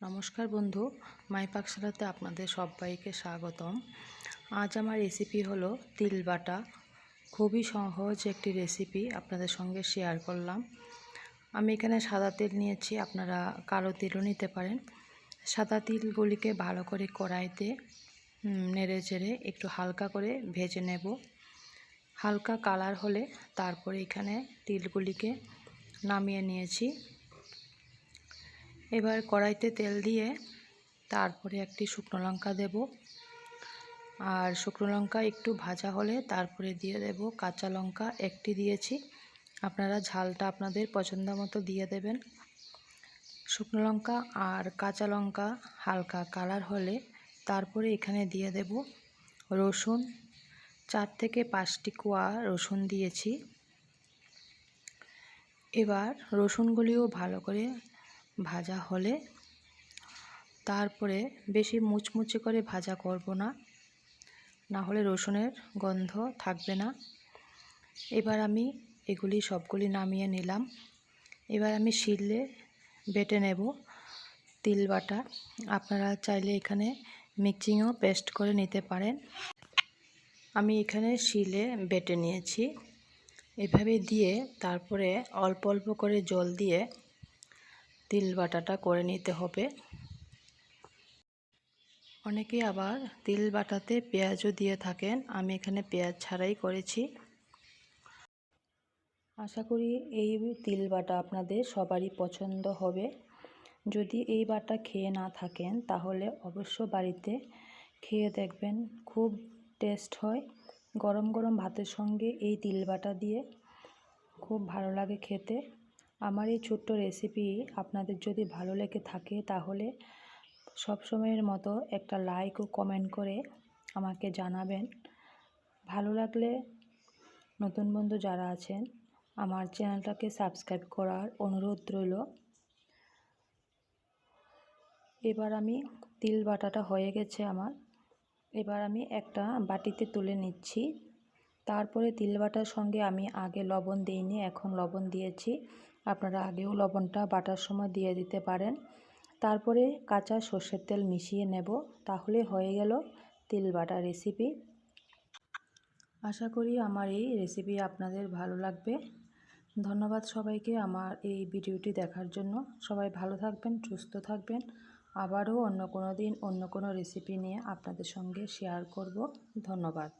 নমস্কার বন্ধু মাই পাকশালাতে আপনাদের সবাইকে স্বাগতম। আজ আমার রেসিপি হলো তিল বাটা। খুবই সহজ একটি রেসিপি আপনাদের সঙ্গে শেয়ার করলাম। আমি এখানে সাদা তেল নিয়েছি, আপনারা কালো তেলও নিতে পারেন। সাদা তিলগুলিকে ভালো করে কড়াইতে নেড়ে চেড়ে একটু হালকা করে ভেজে নেব। হালকা কালার হলে তারপরে এখানে তিলগুলিকে নামিয়ে নিয়েছি। এবার কড়াইতে তেল দিয়ে তারপরে একটি শুকনো লঙ্কা দেব। আর শুকনো লঙ্কা একটু ভাজা হলে তারপরে দিয়ে দেব কাঁচা লঙ্কা একটি দিয়েছি। আপনারা ঝালটা আপনাদের পছন্দ মতো দিয়ে দেবেন। শুকনো লঙ্কা আর কাঁচা লঙ্কা হালকা কালার হলে তারপরে এখানে দিয়ে দেব রসুন। চার থেকে পাঁচটি কোয়া রসুন দিয়েছি। এবার রসুনগুলিও ভালো করে ভাজা হলে তারপরে বেশি মুচমুচে করে ভাজা করব না না হলে রসুনের গন্ধ থাকবে না। এবার আমি এগুলি সবগুলি নামিয়ে নিলাম। এবার আমি শিললে বেটে নেব তিল বাটা। আপনারা চাইলে এখানে মিক্সিংও পেস্ট করে নিতে পারেন। আমি এখানে শিলে বেটে নিয়েছি। এভাবে দিয়ে তারপরে অল্প অল্প করে জল দিয়ে তিল বাটাটা করে নিতে হবে। অনেকে আবার তিল বাটাতে পেঁয়াজও দিয়ে থাকেন। আমি এখানে পেঁয়াজ ছাড়াই করেছি। আশা করি এই তিল বাটা আপনাদের সবারই পছন্দ হবে। যদি এই বাটা খেয়ে না থাকেন, তাহলে অবশ্য বাড়িতে খেয়ে দেখবেন, খুব টেস্ট হয়। গরম গরম ভাতের সঙ্গে এই তিল বাটা দিয়ে খুব ভালো লাগে খেতে। আমার এই ছোট্ট রেসিপি আপনাদের যদি ভালো লেগে থাকে তাহলে সব সময়ের মতো একটা লাইক ও কমেন্ট করে আমাকে জানাবেন। ভালো লাগলে নতুন বন্ধু যারা আছেন, আমার চ্যানেলটাকে সাবস্ক্রাইব করার অনুরোধ রইল। এবার আমি তিল বাটাটা হয়ে গেছে আমার। এবার আমি একটা বাটিতে তুলে নিচ্ছি। তারপরে তিল বাটার সঙ্গে আমি আগে লবণ দিইনি, এখন লবণ দিয়েছি। আপনারা আগেও লবণটা বাটার সময় দিয়ে দিতে পারেন। তারপরে কাঁচা সর্ষের তেল মিশিয়ে নেব, তাহলে হয়ে গেল তিল বাটা রেসিপি। আশা করি আমার এই রেসিপি আপনাদের ভালো লাগবে। ধন্যবাদ সবাইকে আমার এই ভিডিওটি দেখার জন্য। সবাই ভালো থাকবেন, সুস্থ থাকবেন। আবারও অন্য কোনো দিন অন্য কোনো রেসিপি নিয়ে আপনাদের সঙ্গে শেয়ার করব। ধন্যবাদ।